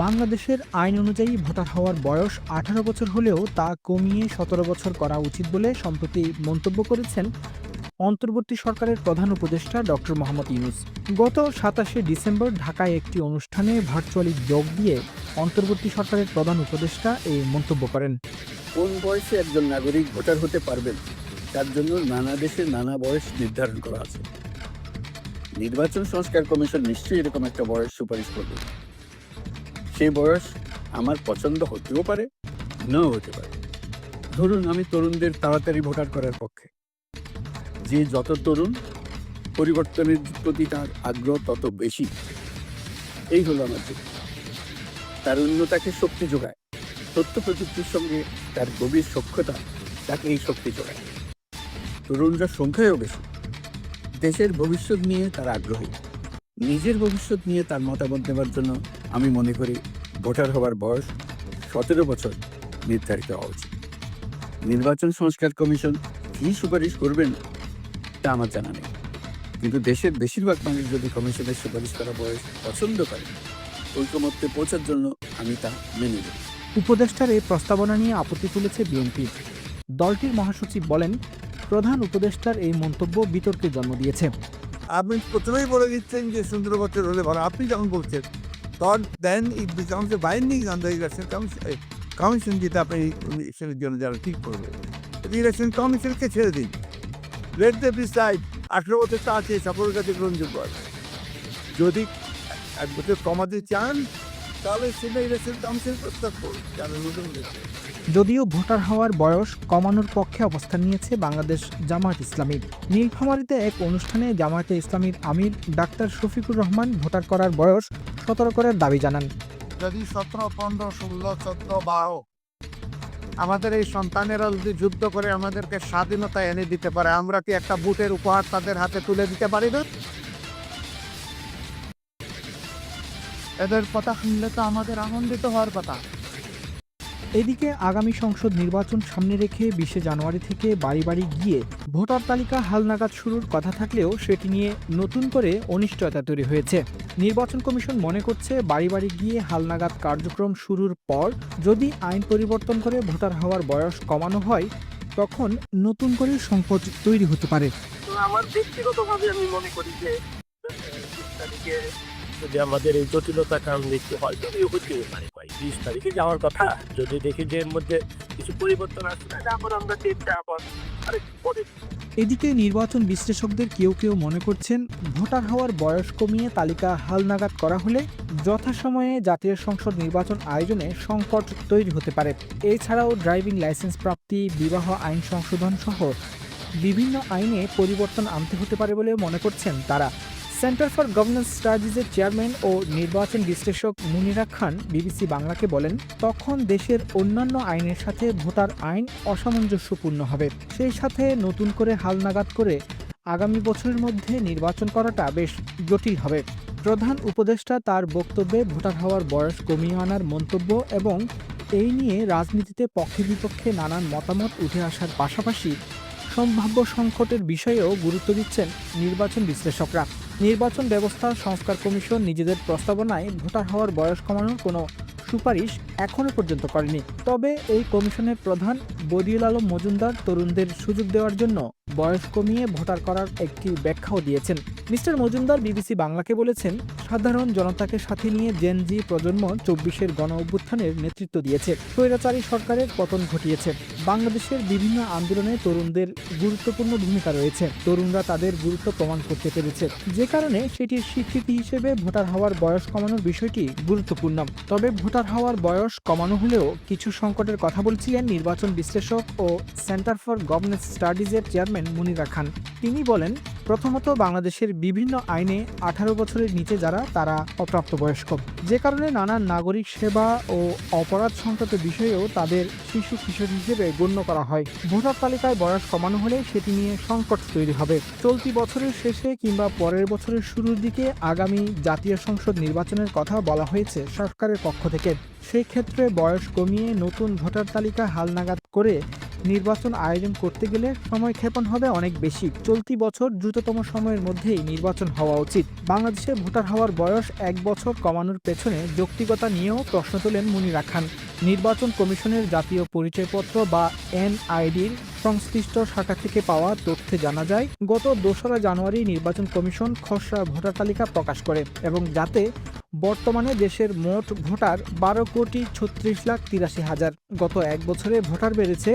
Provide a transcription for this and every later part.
বাংলাদেশের আইন অনুযায়ী ভোটার হওয়ার বয়স আঠারো বছর হলেও তা কমিয়ে সতেরো বছর করা উচিত বলে সম্প্রতি মন্তব্য করেছেন অন্তর্বর্তী সরকারের প্রধান উপদেষ্টা ডক্টর মোহাম্মদ ইউনুস। গত সাতাশে ডিসেম্বর ঢাকায় একটি অনুষ্ঠানে ভার্চুয়ালি যোগ দিয়ে অন্তর্বর্তী সরকারের প্রধান উপদেষ্টা এই মন্তব্য করেন। কোন বয়সে একজন নাগরিক ভোটার হতে পারবেন? তার জন্য নানা দেশে নানা বয়স নির্ধারণ করা আছে। নির্বাচন সংস্কার কমিশন নিশ্চয়ই এরকম একটা বয়স সুপারিশ করবে। সেই বয়স আমার পছন্দ হতেও পারে, নাও হতে পারে। ধরুন আমি তরুণদের তাড়াতাড়ি ভোটার করার পক্ষে। যে যত তরুণ, পরিবর্তনের প্রতি তার আগ্রহ তত বেশি। এই হলো আমার যুক্তি। তারুণ্যতাকে শক্তি যোগায়। তথ্য প্রযুক্তির সঙ্গে তার গভীর সক্ষতা তাকে এই শক্তি যোগায়। তরুণরা সংখ্যায়ও বেশি। দেশের ভবিষ্যৎ নিয়ে তার আগ্রহী। নিজের ভবিষ্যৎ নিয়ে তার মতামত দেওয়ার জন্য আমি মনে করি ভোটার হওয়ার বয়স সতেরো বছর নির্ধারিত হওয়া উচিত। নির্বাচন সংস্কার কমিশন কী সুপারিশ করবেন তা আমার জানা নেই। কিন্তু দেশের বেশিরভাগ মানুষ যদি কমিশনের সুপারিশ করা বয়স পছন্দ করে ঐকমত্যে পৌঁছার জন্য আমি তা মেনে নেব। উপদেষ্টার এই প্রস্তাবনা নিয়ে আপত্তি তুলেছে বিএনপি। দলটির মহাসচিব বলেন প্রধান উপদেষ্টার এই মন্তব্য বিতর্কের জন্ম দিয়েছে। আপনি প্রথমেই বলে দিচ্ছেন যে সতেরো বছর হলে ভালো। আপনি যখন বলছেন তখন then it becomes a binding on the election commission commission যেটা আপনি ইলেকশনের জন্য যারা ঠিক করবে ইলেকশন কমিশনকে ছেড়ে দিন লেট দ্য ডিসাইড আঠেরো বছর তা আছে সকলের কাছে গ্রহণযোগ্য যদি এক বছর কমাতে চান তাহলে প্রস্তাব করুন যারা নতুন যদিও ভোটার হওয়ার বয়স কমানোর পক্ষে অবস্থান নিয়েছে বাংলাদেশ জামায়াত ইসলামী। নীলফামারীতে এক অনুষ্ঠানে জামায়াতে ইসলামীর আমির ডাক্তার শফিকুর রহমান ভোটার করার বয়স সতেরো করার দাবি জানান। যদি সতেরো পনেরো ষোলো চোদ্দ বারো আমাদের এই সন্তানেরা যদি যুদ্ধ করে আমাদেরকে স্বাধীনতা এনে দিতে পারে আমরা কি একটা বুটের উপহার তাদের হাতে তুলে দিতে পারি না? এদের কথা শুনলে তো আমাদের আনন্দিত হওয়ার কথা। এদিকে আগামী সংসদ নির্বাচন সামনে রেখে বিশে জানুয়ারি থেকে বাড়ি বাড়ি গিয়ে ভোটার তালিকা হালনাগাদ শুরুর কথা থাকলেও সেটি নিয়ে নতুন করে অনিশ্চয়তা তৈরি হয়েছে। নির্বাচন কমিশন মনে করছে বাড়ি বাড়ি গিয়ে হালনাগাদ কার্যক্রম শুরুর পর যদি আইন পরিবর্তন করে ভোটার হওয়ার বয়স কমানো হয় তখন নতুন করে সংকট তৈরি হতে পারে। আমার ব্যক্তিগতভাবে আমি মনে করি যে তারিখে যদি আমাদের এই জটিলতার কারণ দেখতে হয় যদিও হতে পারে। বিশ তারিখে যাওয়ার কথা, যদি দেখি যে এর মধ্যে কিছু পরিবর্তন আসছে না তারপর আমরা আরেকটু পরে এদিকে নির্বাচন বিশ্লেষকদের কেউ কেউ মনে করছেন, ভোটার হওয়ার বয়স কমিয়ে তালিকা হালনাগাদ করা হলে যথাসময়ে জাতীয় সংসদ নির্বাচন আয়োজনে সংকট তৈরি হতে পারে। এছাড়াও ড্রাইভিং লাইসেন্স প্রাপ্তি, বিবাহ আইন সংশোধন সহ বিভিন্ন আইনে পরিবর্তন আনতে হতে পারে বলে মনে করছেন তারা। সেন্টার ফর গভর্নেন্স স্টাডিজের চেয়ারম্যান ও নির্বাচন বিশ্লেষক মুনিরা খান বিবিসি বাংলাকে বলেন, তখন দেশের অন্যান্য আইনের সাথে ভোটার আইন অসামঞ্জস্যপূর্ণ হবে। সেই সাথে নতুন করে হালনাগাদ করে আগামী বছরের মধ্যে নির্বাচন করাটা বেশ জটিল হবে। প্রধান উপদেষ্টা তার বক্তব্যে ভোটার হওয়ার বয়স কমিয়ে আনার মন্তব্য এবং এই নিয়ে রাজনীতিতে পক্ষে বিপক্ষে নানান মতামত উঠে আসার পাশাপাশি সম্ভাব্য সংকটের বিষয়েও গুরুত্ব দিচ্ছেন নির্বাচন বিশ্লেষকরা। নির্বাচন ব্যবস্থা সংস্কার কমিশন নিজেদের প্রস্তাবনায় ভোটার হওয়ার বয়স কমানোর কোনো সুপারিশ এখনও পর্যন্ত করেনি। তবে এই কমিশনের প্রধান বদিউল আলম মজুমদার তরুণদের সুযোগ দেওয়ার জন্য বয়স কমিয়ে ভোটার করার একটি ব্যাখ্যাও দিয়েছেন। মিস্টার মজুমদার বিবিসি বাংলাকে বলেছেন, সাধারণ জনতাকে সাথে নিয়ে জেন জি প্রজন্ম চব্বিশের গণ অভ্যুত্থানের নেতৃত্ব দিয়েছে। স্বৈরাচারী সরকারের পতন ঘটিয়েছে। বাংলাদেশের বিভিন্ন আন্দোলনে তরুণদের গুরুত্বপূর্ণ ভূমিকা রয়েছে। তরুণরা তাদের গুরুত্ব প্রমাণ করতে পেরেছে। যে কারণে সেটির স্বীকৃতি হিসেবে ভোটার হওয়ার বয়স কমানোর বিষয়টি গুরুত্বপূর্ণ। তবে ভোটার হওয়ার বয়স কমানো হলেও কিছু সংকটের কথা বলছিলেন নির্বাচন বিশ্লেষক ও সেন্টার ফর গভর্নেন্স স্টাডিজের চেয়ারম্যান মুনিরা খান। তিনি বলেন, প্রথমত বাংলাদেশের বিভিন্ন আইনে আঠারো বছরের নিচে যারা, তারা অপ্রাপ্তবয়স্ক। যে কারণে নানান নাগরিক সেবা ও অপরাধ সংক্রান্ত বিষয়েও তাদের শিশু কিশোর হিসেবে গণ্য করা হয়। ভোটার তালিকায় বয়স কমানো হলে সেটি নিয়ে সংকট তৈরি হবে। চলতি বছরের শেষে কিংবা পরের বছরের শুরুর দিকে আগামী জাতীয় সংসদ নির্বাচনের কথা বলা হয়েছে সরকারের পক্ষ থেকে। সেই ক্ষেত্রে বয়স কমিয়ে নতুন ভোটার তালিকা হালনাগাদ করে নির্বাচন আয়োজন করতে গেলে সময় ক্ষেপণ হবে অনেক বেশি। চলতি বছর দ্রুততম সময়ের মধ্যেই নির্বাচন হওয়া উচিত। বাংলাদেশে ভোটার হওয়ার বয়স এক বছর কমানোর পেছনে যৌক্তিকতা নিয়েও প্রশ্ন তোলেন মুনিরা খান। নির্বাচন কমিশনের জাতীয় পরিচয়পত্র বা এনআইডির সংশ্লিষ্ট শাখা থেকে পাওয়া তথ্যে জানা যায়, গত দোসরা জানুয়ারি নির্বাচন কমিশন খসড়া ভোটার তালিকা প্রকাশ করে এবং যাতে বর্তমানে দেশের মোট ভোটার বারো কোটি ছত্রিশ লাখ তিরাশি হাজার। গত এক বছরে ভোটার বেড়েছে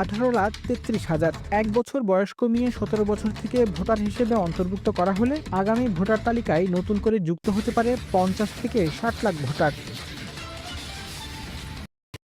আঠারো লাখ তেত্রিশ হাজার। এক বছর বয়স কমিয়ে সতেরো বছর থেকে ভোটার হিসেবে অন্তর্ভুক্ত করা হলে আগামী ভোটার তালিকায় নতুন করে যুক্ত হতে পারে পঞ্চাশ থেকে ষাট লাখ ভোটার।